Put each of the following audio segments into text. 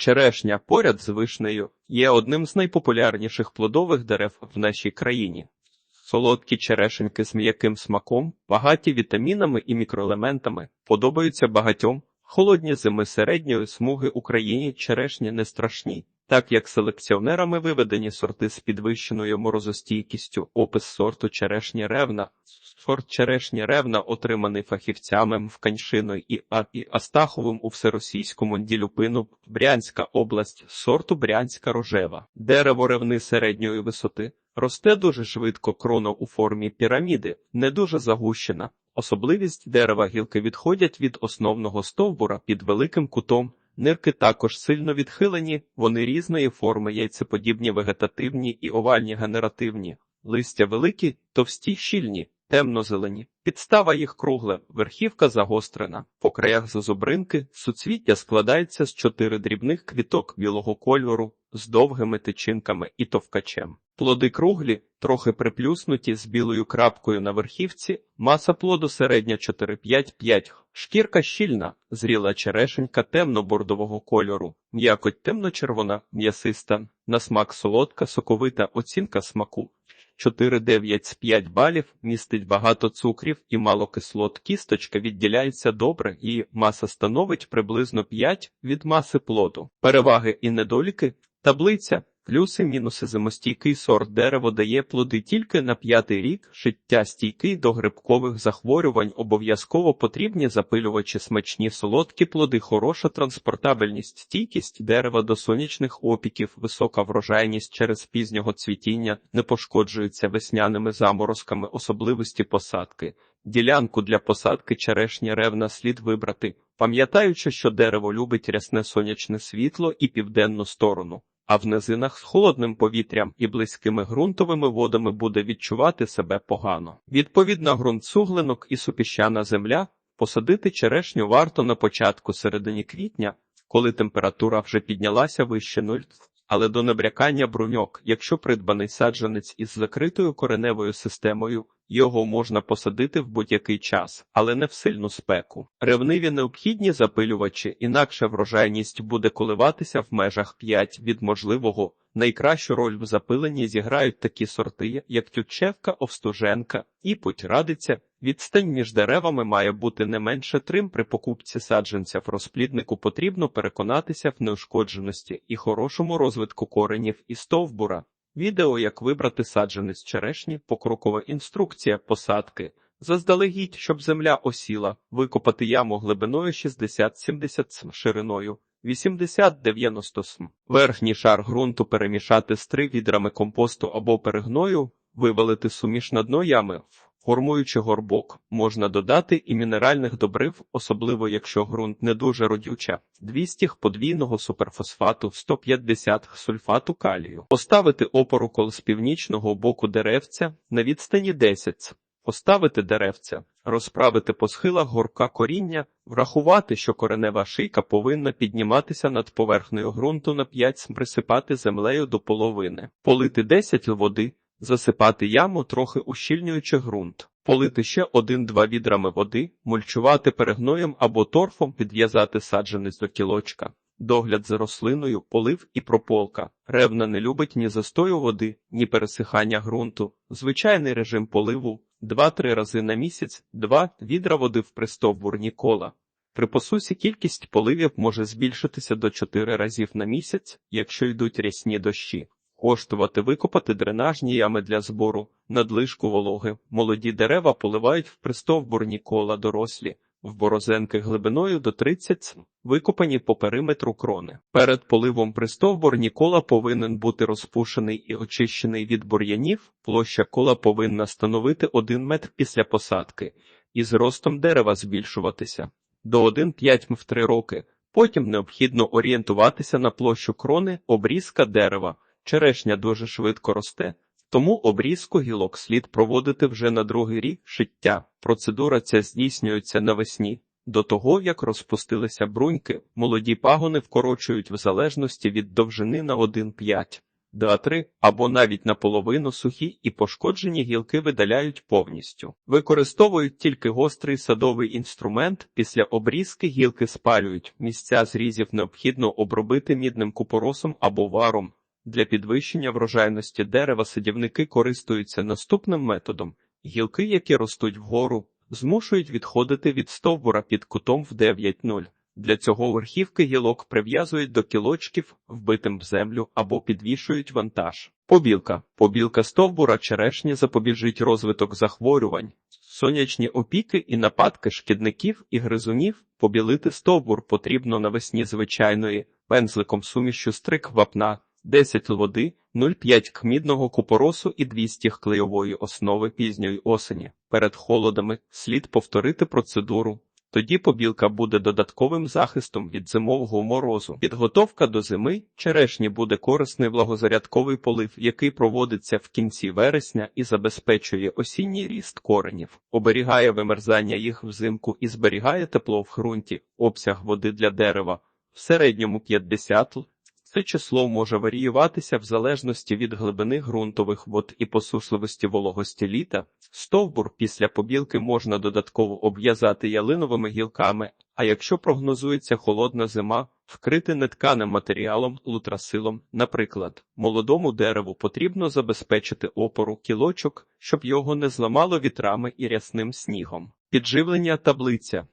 Черешня поряд з вишнею є одним з найпопулярніших плодових дерев в нашій країні. Солодкі черешеньки з м'яким смаком, багаті вітамінами і мікроелементами, подобаються багатьом. Холодні зими середньої смуги Україні черешні не страшні, так як селекціонерами виведені сорти з підвищеною морозостійкістю, опис сорту черешні ревна. Сорт черешні ревна отриманий фахівцями Мканьшиною і А. і Астаховим у всеросійському ділюпину Брянська область сорту Брянська рожева. Дерево ревни середньої висоти. Росте дуже швидко крона у формі піраміди, не дуже загущена. Особливість дерева гілки відходять від основного стовбура під великим кутом. Нирки також сильно відхилені, вони різної форми, яйцеподібні, вегетативні і овальні генеративні. Листя великі, товсті, щільні, темно-зелені. Підстава їх кругла, верхівка загострена. По краях зазубринки суцвіття складається з чотири дрібних квіток білого кольору з довгими тичинками і товкачем. Плоди круглі, трохи приплюснуті з білою крапкою на верхівці, маса плоду середня 4-5-5, шкірка щільна, зріла черешенька темно-бордового кольору, м'якоть темно-червона, м'ясиста, на смак солодка, соковита оцінка смаку. 4,9 з 5 балів містить багато цукрів і мало кислот. Кісточка відділяється добре і маса становить приблизно 5 від маси плоду. Переваги і недоліки. Таблиця. Плюси, мінуси зимостійкий сорт дерево дає плоди тільки на п'ятий рік, життя стійкий до грибкових захворювань, обов'язково потрібні запилювачі смачні солодкі плоди, хороша транспортабельність, стійкість дерева до сонячних опіків, висока врожайність через пізнього цвітіння, не пошкоджуються весняними заморозками, особливості посадки. Ділянку для посадки черешні ревна слід вибрати, пам'ятаючи, що дерево любить рясне сонячне світло і південну сторону а в низинах з холодним повітрям і близькими ґрунтовими водами буде відчувати себе погано. Відповідно, ґрунт суглинок і супіщана земля посадити черешню варто на початку середині квітня, коли температура вже піднялася вище нуль. Але до набрякання бруньок, якщо придбаний саджанець із закритою кореневою системою, його можна посадити в будь-який час, але не в сильну спеку. Ревниві необхідні запилювачі, інакше врожайність буде коливатися в межах 5 від можливого. Найкращу роль в запиленні зіграють такі сорти, як Тютчевка, Овстуженка і радиться. Відстань між деревами має бути не менше трим при покупці саджанця в розпліднику потрібно переконатися в неушкодженості і хорошому розвитку коренів і стовбура. Відео, як вибрати саджанець черешні, покрокова інструкція посадки. Заздалегідь, щоб земля осіла, викопати яму глибиною 60-70 см шириною 80-90 см. Верхній шар ґрунту перемішати з три відрами компосту або перегною, вивалити суміш на дно ями. Формуючи горбок, можна додати і мінеральних добрив, особливо якщо ґрунт не дуже родюча, 200 подвійного суперфосфату, 150 сульфату калію, поставити опорукол з північного боку деревця на відстані 10 Поставити деревця, розправити по схилах горка коріння, врахувати, що коренева шийка повинна підніматися над поверхнею ґрунту на 5 см, присипати землею до половини, полити 10 води, засипати яму, трохи ущільнюючи ґрунт, полити ще 1-2 відрами води, мульчувати перегноєм або торфом, підв'язати саджанець до кілочка. Догляд за рослиною, полив і прополка. Ревна не любить ні застою води, ні пересихання ґрунту. Звичайний режим поливу 2-3 рази на місяць, 2 відра води в пристовбурні кола. При посусі кількість поливів може збільшитися до 4 разів на місяць, якщо йдуть рясні дощі. Коштувати викопати дренажні ями для збору, надлишку вологи. Молоді дерева поливають в пристовбурні кола дорослі, в борозенки глибиною до 30 см, викопані по периметру крони. Перед поливом пристовбурні кола повинен бути розпушений і очищений від бур'янів, площа кола повинна становити 1 метр після посадки, і з ростом дерева збільшуватися до 1,5 м в 3 роки. Потім необхідно орієнтуватися на площу крони, обрізка дерева. Черешня дуже швидко росте, тому обрізку гілок слід проводити вже на другий рік життя. Процедура ця здійснюється навесні. До того, як розпустилися бруньки, молоді пагони вкорочують в залежності від довжини на 1,5. 2-3 або навіть наполовину сухі і пошкоджені гілки видаляють повністю. Використовують тільки гострий садовий інструмент. Після обрізки гілки спалюють. Місця зрізів необхідно обробити мідним купоросом або варом. Для підвищення врожайності дерева садівники користуються наступним методом. Гілки, які ростуть вгору, змушують відходити від стовбура під кутом в 9,0. Для цього верхівки гілок прив'язують до кілочків, вбитим в землю або підвішують вантаж. Побілка. Побілка стовбура черешні запобіжить розвиток захворювань. Сонячні опіки і нападки шкідників і гризунів побілити стовбур потрібно навесні звичайної, пензликом сумішю стрик вапна, 10 води, 0,5 к мідного купоросу і 200 клейової основи пізньої осені. Перед холодами слід повторити процедуру. Тоді побілка буде додатковим захистом від зимового морозу. Підготовка до зими черешні буде корисний влагозарядковий полив, який проводиться в кінці вересня і забезпечує осінній ріст коренів, оберігає вимерзання їх взимку і зберігає тепло в ґрунті, обсяг води для дерева в середньому 50 л. Це число може варіюватися в залежності від глибини ґрунтових вод і посушливості вологості літа. Стовбур після побілки можна додатково обв'язати ялиновими гілками, а якщо прогнозується холодна зима, вкрити нетканим матеріалом лутрасилом. Наприклад, молодому дереву потрібно забезпечити опору кілочок, щоб його не зламало вітрами і рясним снігом. Підживлення таблиця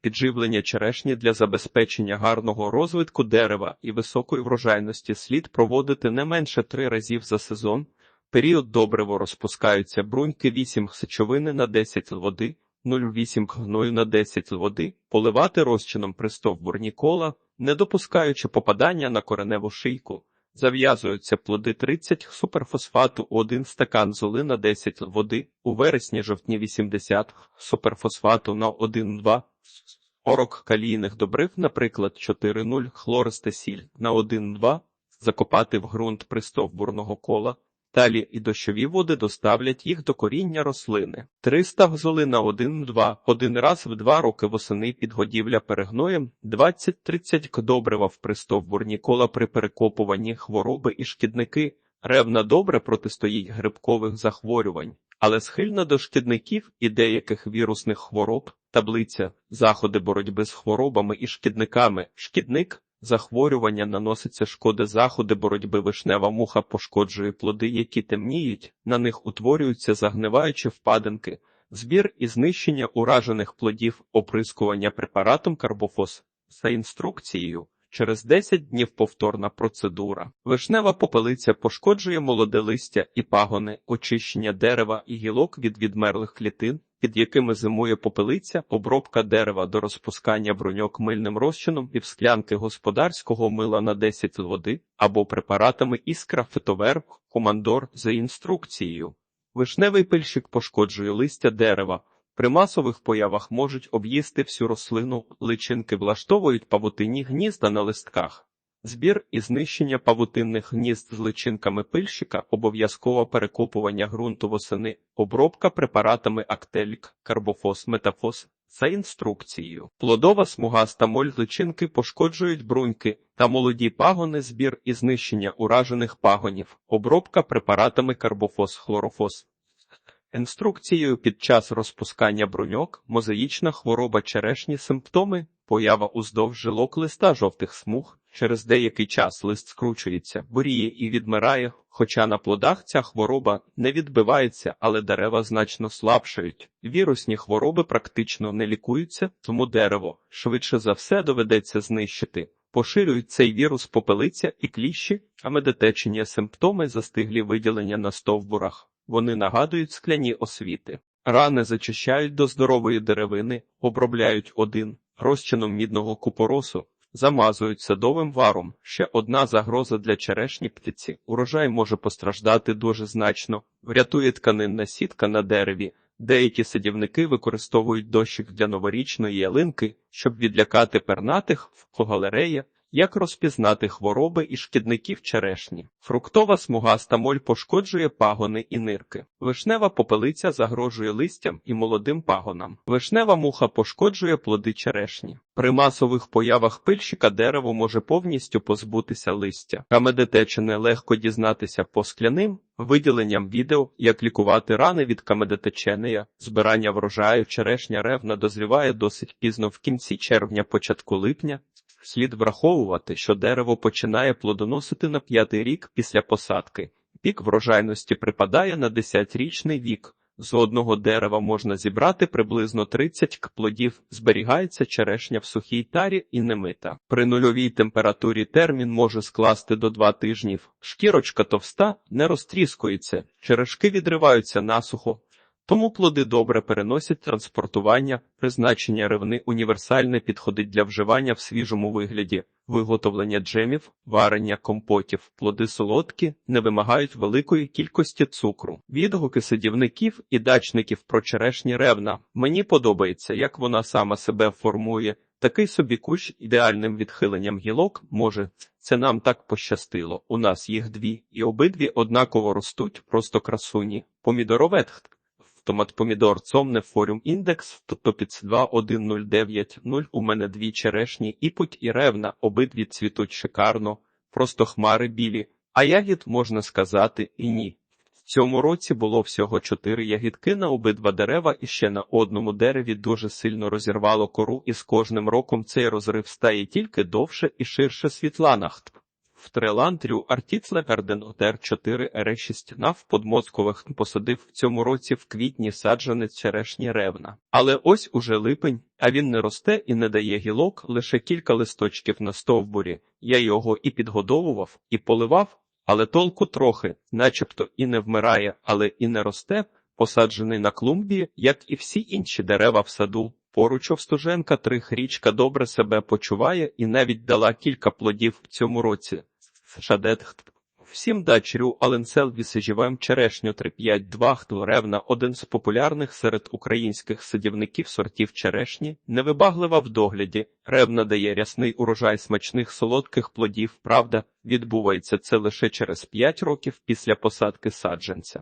підживлення черешні для забезпечення гарного розвитку дерева і високої врожайності слід проводити не менше три разів за сезон. Період добриво розпускаються бруньки 8 сечовини на 10 води, 0,8 гною на 10 води, поливати розчином при стовбурні кола, не допускаючи попадання на кореневу шийку. Зав'язуються плоди 30 суперфосфату 1 стакан золи на 10 води, у вересні-жовтні 80 суперфосфату на 1,2 40 калійних добрив, наприклад, 4,0 хлористесіль на 1,2 закопати в ґрунт пристовбурного кола. Далі і дощові води доставлять їх до коріння рослини. 300 золи на 1-2, один раз в два роки восени підгодівля перегноєм, 20-30 к в пристовбурні кола при перекопуванні хвороби і шкідники. Ревна добре протистоїть грибкових захворювань, але схильна до шкідників і деяких вірусних хвороб. Таблиця заходи боротьби з хворобами і шкідниками. Шкідник захворювання наноситься шкоди заходи боротьби вишнева муха пошкоджує плоди, які темніють, на них утворюються загниваючі впадинки, збір і знищення уражених плодів, оприскування препаратом карбофос за інструкцією. Через 10 днів повторна процедура. Вишнева попелиця пошкоджує молоде листя і пагони, очищення дерева і гілок від відмерлих клітин, під якими зимує попелиця, обробка дерева до розпускання бруньок мильним розчином і в склянки господарського мила на 10 води або препаратами іскра, фитовер, командор за інструкцією. Вишневий пильщик пошкоджує листя дерева. При масових появах можуть об'їсти всю рослину, личинки влаштовують павутинні гнізда на листках. Збір і знищення павутинних гнізд з личинками пильщика, обов'язкове перекопування ґрунту восени, обробка препаратами актелік, карбофос, метафос за інструкцією. Плодова смугаста моль личинки пошкоджують бруньки та молоді пагони, збір і знищення уражених пагонів, обробка препаратами карбофос, хлорофос. Інструкцією під час розпускання бруньок, мозаїчна хвороба черешні симптоми, поява уздовж жилок листа жовтих смуг, через деякий час лист скручується, буріє і відмирає, хоча на плодах ця хвороба не відбивається, але дерева значно слабшають. Вірусні хвороби практично не лікуються, тому дерево швидше за все доведеться знищити. Поширюють цей вірус попелиця і кліщі, а медотечення симптоми застиглі виділення на стовбурах. Вони нагадують скляні освіти. Рани зачищають до здорової деревини, обробляють один розчином мідного купоросу, замазують садовим варом. Ще одна загроза для черешні птиці. Урожай може постраждати дуже значно, врятує тканинна сітка на дереві. Деякі садівники використовують дощик для новорічної ялинки, щоб відлякати пернатих в галереї. Як розпізнати хвороби і шкідників черешні? Фруктова смугаста моль пошкоджує пагони і нирки. Вишнева попелиця загрожує листям і молодим пагонам. Вишнева муха пошкоджує плоди черешні. При масових появах пильщика дерево може повністю позбутися листя. Камедотечене легко дізнатися по скляним виділенням відео, як лікувати рани від камедотеченея. Збирання врожаю черешня ревна дозріває досить пізно в кінці червня, початку липня. Слід враховувати, що дерево починає плодоносити на п'ятий рік після посадки. Пік врожайності припадає на 10-річний вік. З одного дерева можна зібрати приблизно 30 к плодів, зберігається черешня в сухій тарі і немита. При нульовій температурі термін може скласти до 2 тижнів. Шкірочка товста не розтріскується, черешки відриваються насухо, тому плоди добре переносять транспортування, призначення ревни універсальне підходить для вживання в свіжому вигляді, виготовлення джемів, варення компотів, плоди солодкі, не вимагають великої кількості цукру. Відгуки садівників і дачників про черешні ревна. Мені подобається, як вона сама себе формує. Такий собі кущ ідеальним відхиленням гілок може. Це нам так пощастило. У нас їх дві, і обидві однаково ростуть, просто красуні. Помідоровет Томат помідор цомне форум індекс, топіц 21090. У мене дві черешні, іпуть і ревна, обидві цвітуть шикарно, просто хмари білі, а ягід можна сказати і ні. В цьому році було всього чотири ягідки на обидва дерева, і ще на одному дереві дуже сильно розірвало кору, і з кожним роком цей розрив стає тільки довше і ширше світланахт. В Треландрю Артіцле Ерденотер 4 Р6 нав подмозкових посадив в цьому році в квітні саджанець черешні ревна. Але ось уже липень, а він не росте і не дає гілок, лише кілька листочків на стовбурі. Я його і підгодовував, і поливав, але толку трохи, начебто і не вмирає, але і не росте, посаджений на клумбі, як і всі інші дерева в саду. Поруч Овстуженка трихрічка добре себе почуває і навіть дала кілька плодів в цьому році. Шадет Всім дачрю Аленсел вісижівем черешню 352 хтуревна один з популярних серед українських садівників сортів черешні, невибаглива в догляді, ревна дає рясний урожай смачних солодких плодів. Правда, відбувається це лише через 5 років після посадки саджанця.